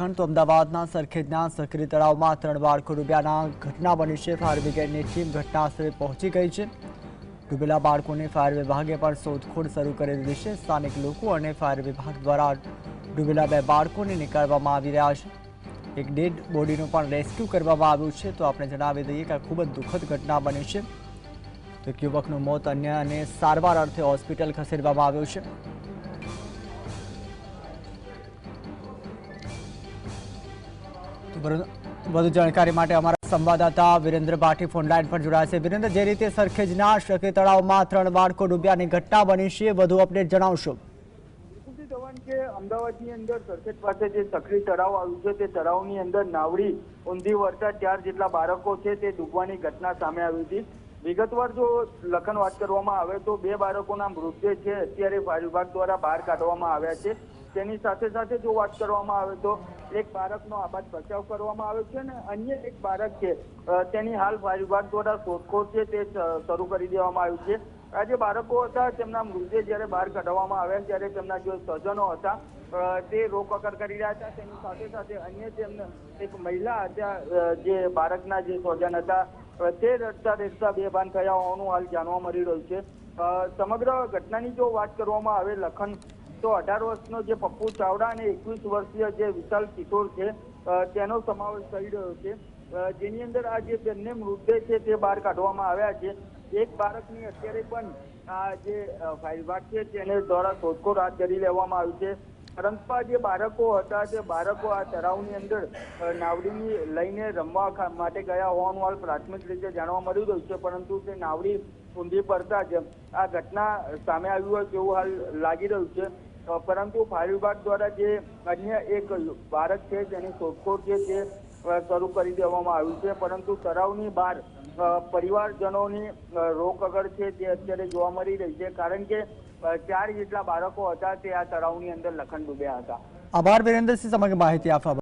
તો અમદાવાદના સરખેજના સક્રી તળાવમાં ત્રણ બાળકો ડૂબ્યાના ઘટના બની છે. ફાયર બ્રિગેડની ટીમ ઘટનાસ્થળે પહોંચી ગઈ છે. ડૂબેલા બાળકોને ફાયર વિભાગે પણ શોધખોળ શરૂ કરી દીધી છે. સ્થાનિક લોકો અને ફાયર વિભાગ દ્વારા ડૂબેલા બે બાળકોને નીકાળવામાં આવી રહ્યા છે. એક ડેડ બોડીનું પણ રેસ્ક્યુ કરવામાં આવ્યું છે. તો આપણે જણાવી દઈએ કે ખૂબ જ દુઃખદ ઘટના બની છે. તો એક યુવકનું મોત અન્ય અને સારવાર અર્થે હોસ્પિટલ ખસેડવામાં આવ્યું છે. વધુ જાણકારી માટે અમારા સંવાદદાતા વિરેન્દ્ર ભાટી ફોનલાઈન પર જોડાયા છે. વિરેન્દ્ર, જે રીતે સરખેજના શકી તળાવમાં ત્રણ બાળકો ડૂબ્યાની ઘટના બની છે, વધુ અપડેટ જણાવશો. કે અમદાવાદની અંદર સરખેજ પાસે જે સખરી તળાવ આવ્યું છે, તે તળાવની અંદર નાવડી ઊંધી વરસાદ ચાર જેટલા બાળકો છે, તે ડૂબવાની ઘટના સામે આવી હતી. વિગતવાર જો લખન વાત કરવામાં આવે તો બે બાળકોના મૃતદેહ છે, અત્યારે વિભાગ દ્વારા બહાર કાઢવામાં આવ્યા છે. તેની સાથે સાથે જો વાત કરવામાં આવે તો એક બાળકનો આબાદ બચાવ કરવામાં આવ્યો છે અને અન્ય એક બાળક છે તેની હાલ વિભાગ દ્વારા શોધખોળ છે તે શરૂ કરી દેવામાં આવ્યું છે. આ જે બાળકો હતા, તેમના મૃતદેહ જ્યારે બહાર કાઢવામાં આવ્યા ત્યારે તેમના જે સ્વજનો હતા તે રોકકર કરી રહ્યા હતા. તેની સાથે સાથે અન્ય તેમને એક મહિલા હતા જે બાળકના જે સ્વજન હતા તે રડતા રડતા બેભાન થયા હોવાનું હાલ જાણવા મળી રહ્યું છે. સમગ્ર ઘટનાની જો વાત કરવામાં આવે, લખન તો અઢાર વર્ષનો જે પપ્પુ ચાવડા અને એકવીસ વર્ષીય જે વિશાલ કિશોર છે તેનો સમાવેશ થઈ રહ્યો છે. જેની અંદર આ જે બંને મૃતદેહ છે તે બહાર કાઢવામાં આવ્યા છે. એક બાળકની અત્યારે પણ આ જે ફાઇલભાગ છે તેને દ્વારા શોધખોળ હાથ ધરી લેવામાં આવી છે. પરંતુ આ જે બાળકો હતા તે બાળકો આ તળાવની અંદર નાવડીની લઈને રમવા માટે ગયા હોવાનું હાલ પ્રાથમિક રીતે જાણવા મળી રહ્યું છે, પરંતુ તે નાવડી ઊંધી પડતા જ આ ઘટના સામે આવી હોય તેવું હાલ લાગી રહ્યું છે. પરંતુ ફાયર વિભાગ દ્વારા જે અન્ય એક બાળક છે તેની શોધખોળ છે તે શરૂ કરી દેવામાં આવ્યું છે. પરંતુ તળાવની બહાર પરિવારજનોની રોકકળ છે તે અત્યારે જોવા મળી રહી છે. કારણ કે ચાર જેટલા બાળકો હતા તે આ તળાવની અંદર લખન ડૂબ્યા હતા. આભાર, વિરેન્દ્રસિંહ સમગ્ર માહિતી આપવા.